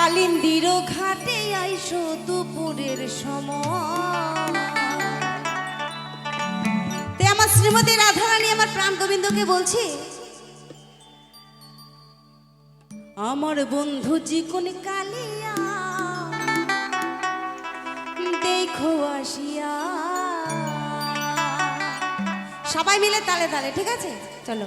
কালিন্দির ঘাটে আইসো দুপুরের সময়। আমার শ্রীমতী রাধারানী আমার প্রাণ গোবিন্দকে বলছি, আমার বন্ধু জীবন কালিয়া, দেখো আসিয়া। সবাই মিলে তালে তালে, ঠিক আছে? চলো।